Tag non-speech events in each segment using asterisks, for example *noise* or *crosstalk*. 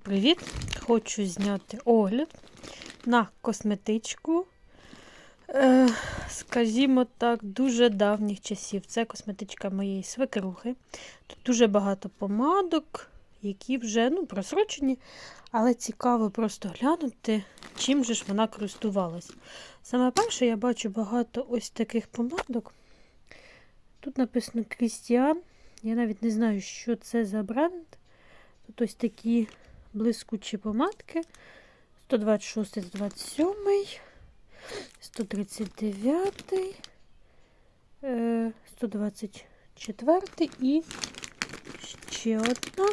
Привіт! Хочу зняти огляд на косметичку, е, скажімо так, дуже давніх часів. Це косметичка моєї свекрухи. Тут дуже багато помадок, які вже ну, просрочені, але цікаво просто глянути, чим же ж вона користувалась. Саме перше, я бачу багато ось таких помадок. Тут написано Крістіан. Я навіть не знаю, що це за бренд. Тут ось такі блискучі помадки. 126, 127, 139, е, 124 і ще одна.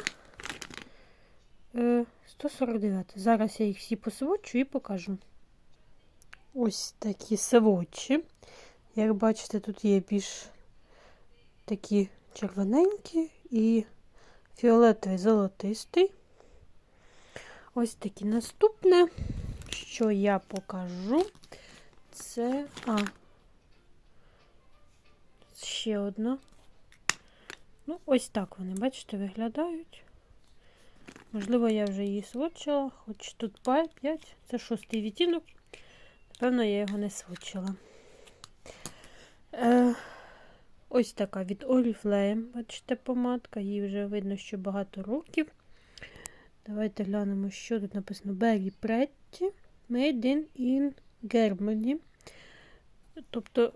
е, 149. Зараз я їх всі посвочу і покажу. Ось такі свочі. Як бачите, тут є більш такі червоненькі і фіолетовий золотистий. Ось такі наступне, що я покажу, це. А, ще одна. Ну, ось так вони, бачите, виглядають. Можливо, я вже її сводчила, хоч тут 5, це шостий відтінок. Напевно, я його не сводчила. Е, Ось така від Oriflame, бачите, помадка. Їй вже видно, що багато років. Давайте глянемо, що тут написано Berry Pretty Made in, Germany. Тобто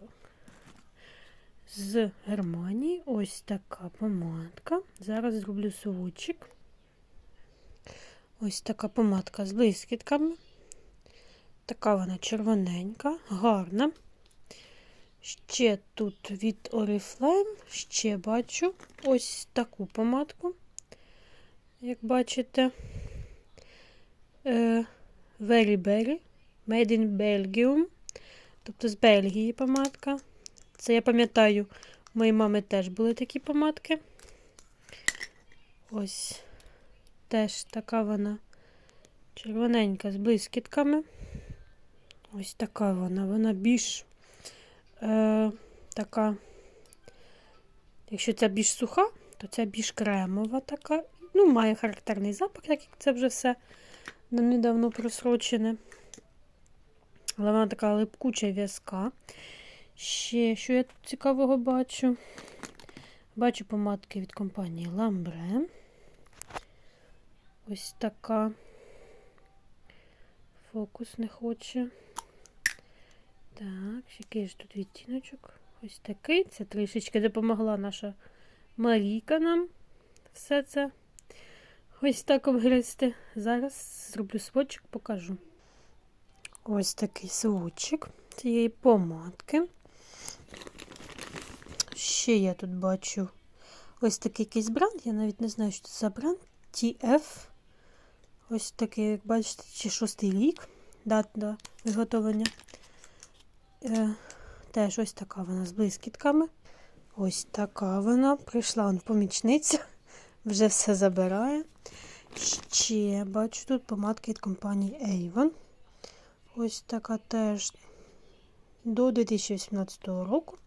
з Германії ось така помадка. Зараз зроблю совочок. Ось така помадка з блискітками. Така вона червоненька, гарна. Ще тут від Oriflame, ще бачу ось таку помадку як бачите, е, Very Berry, Made in Belgium, тобто з Бельгії помадка. Це я пам'ятаю, у моєї мами теж були такі помадки. Ось теж така вона червоненька з блискітками. Ось така вона, вона більш е, така, якщо ця більш суха, то ця більш кремова така. Ну, має характерний запах, як це вже все недавно просрочене. Але вона така липкуча в'язка. Ще, що я тут цікавого бачу? Бачу помадки від компанії Lambre. Ось така. Фокус не хоче. Так, який ж тут відтіночок? Ось такий. Це трішечки допомогла наша Марійка нам все це. Ось так обгризти. Зараз зроблю сводчик, покажу. Ось такий сводчик цієї помадки. Ще я тут бачу ось такий якийсь бренд. Я навіть не знаю, що це за бренд. TF. Ось такий, як бачите, чи шостий рік. Дата виготовлення. Е, Теж ось така вона з блискітками. Ось така вона. Прийшла он помічниця, вже все забирає. Ще бачу тут помадки від компанії Avon. Ось така теж до 2018 року.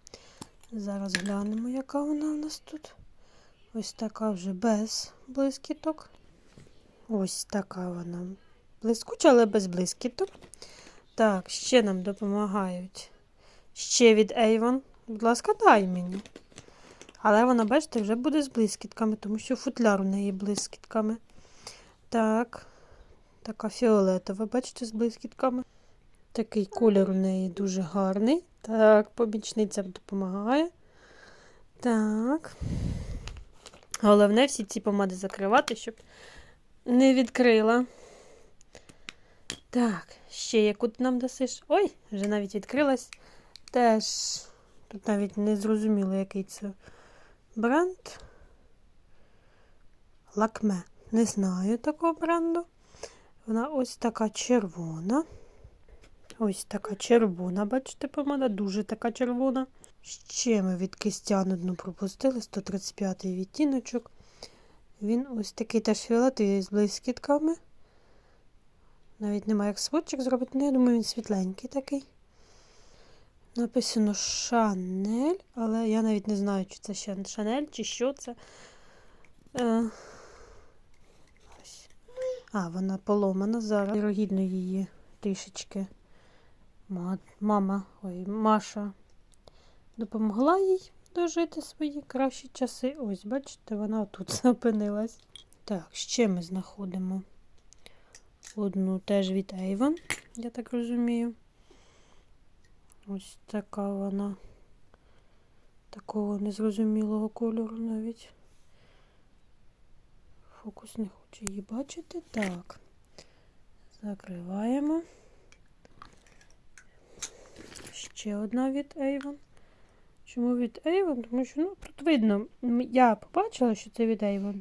Зараз глянемо, яка вона у нас тут. Ось така вже без блискіток. Ось така вона блискуча, але без блискіток. Так, ще нам допомагають. Ще від Avon. Будь ласка, дай мені. Але вона, бачите, вже буде з блискітками, тому що футляр у неї блискітками. Так, така фіолетова, бачите, з блискітками. Такий колір у неї дуже гарний. Так, помічниця допомагає. Так. Головне всі ці помади закривати, щоб не відкрила. Так, ще яку ти нам дасиш? Ой, вже навіть відкрилась. Теж, тут навіть не зрозуміло, який це бренд. Лакме. Не знаю такого бренду. Вона ось така червона. Ось така червона, бачите, помада, дуже така червона. Ще ми від кистян одну пропустили, 135 й відтіночок. Він ось такий теж фіолетовий з блискітками. Навіть немає як сводчик зробити, але я думаю, він світленький такий. Написано Шанель, але я навіть не знаю, чи це Шанель, чи що це. Е, А, вона поломана зараз. Вірогідно її трішечки. Мама, ой, Маша допомогла їй дожити свої кращі часи. Ось, бачите, вона тут зупинилась. *laughs* Так, ще ми знаходимо одну теж від Avon, я так розумію. Ось така вона такого незрозумілого кольору навіть. Фокус не хоче її бачити. Так. Закриваємо. Ще одна від Avon. Чому від Avon? Тому що ну, тут видно, я побачила, що це від Avon.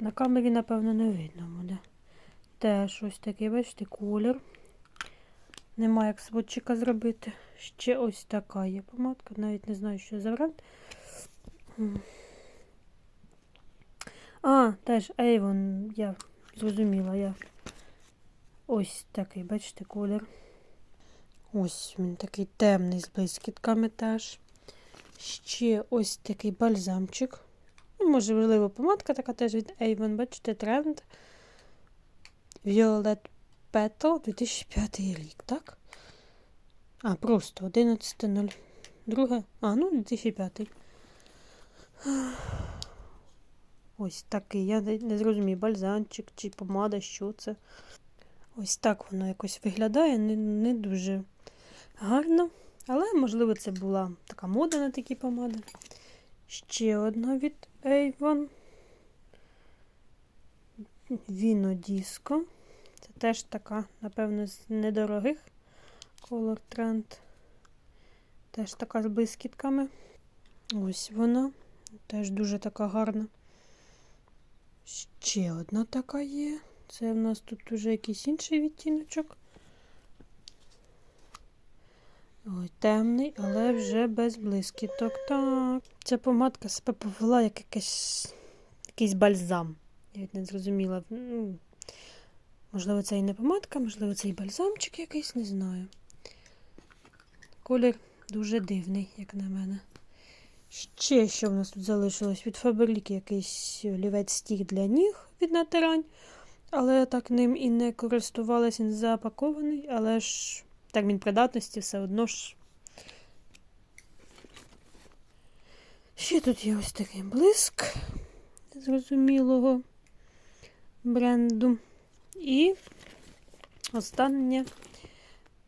На камері, напевно, не видно буде. Теж ось такий, бачите, колір. Нема як сводчика зробити. Ще ось така є помадка. Навіть не знаю, що за бренд. А, теж Avon, я зрозуміла, я. Ось такий, бачите, колір. Ось він такий темний з блискітками теж. Ще ось такий бальзамчик. Ну, можливо, помадка така теж від Avon, бачите, тренд. Violet Petal 2005 рік, так? А, просто 11.02. А, ну, 2005. Ось такий. Я не зрозумію, бальзамчик чи помада, що це. Ось так воно якось виглядає, не, не дуже гарно. Але, можливо, це була така мода на такі помади. Ще одна від Avon. Віно Діско. Теж така, напевно, з недорогих Color Trend. Теж така з блискітками. Ось вона. Теж дуже така гарна. Ще одна така є. Це в нас тут вже якийсь інший відтіночок. Ой, темний, але вже без блискіток. Так. Ця помадка себе повела як якийсь, якийсь бальзам. Я навіть не зрозуміла. Можливо, це і не помадка, можливо, це і бальзамчик якийсь, не знаю. Колір дуже дивний, як на мене. Ще що в нас тут залишилось? Від Фаберліки якийсь олівець стік для ніг від натирань. Але я так ним і не користувалася, він запакований, але ж термін придатності все одно ж. Ще тут є ось такий блиск зрозумілого бренду. І останнє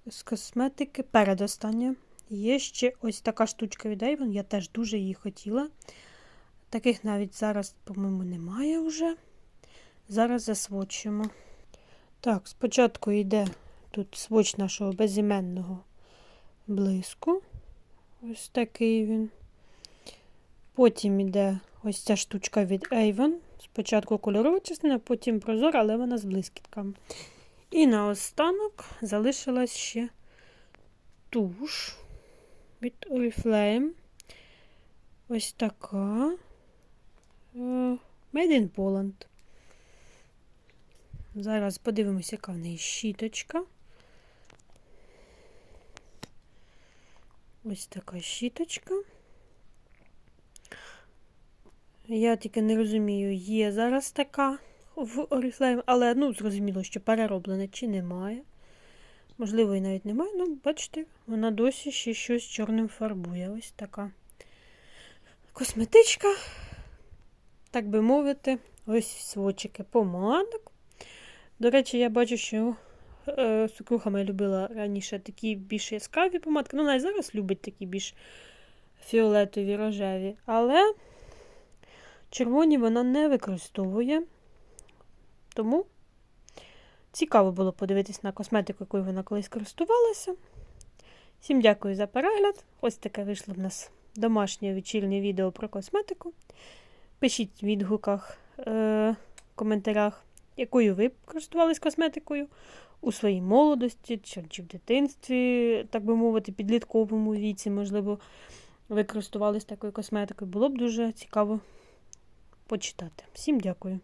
з косметики, передостання. Є ще ось така штучка від Avon, я теж дуже її хотіла. Таких навіть зараз, по-моєму, немає вже. Зараз засвочимо. Так, спочатку йде тут своч нашого безіменного блиску. Ось такий він. Потім йде ось ця штучка від Avon. Спочатку кольорова частина, потім прозора, але вона з блискітками. І наостанок залишилась ще туш від Oriflame. Ось така. Е, Made in Poland. Зараз подивимося, яка в неї щіточка. Ось така щіточка. Я тільки не розумію, є зараз така в Oriflame, але ну, зрозуміло, що перероблена чи немає. Можливо, і навіть немає. Ну, бачите, вона досі ще щось чорним фарбує. Ось така косметичка, так би мовити, ось свочики помадок. До речі, я бачу, що е, Сукруха моя любила раніше такі більш яскраві помадки. Ну, навіть зараз любить такі більш фіолетові рожеві. Але червоні вона не використовує. Тому цікаво було подивитись на косметику, якою вона колись користувалася. Всім дякую за перегляд. Ось таке вийшло в нас домашнє вечірнє відео про косметику. Пишіть в відгуках, е, коментарях, якою ви користувались косметикою у своїй молодості чи, чи в дитинстві, так би мовити, підлітковому віці, можливо, ви користувались такою косметикою. Було б дуже цікаво почитати. Всім дякую.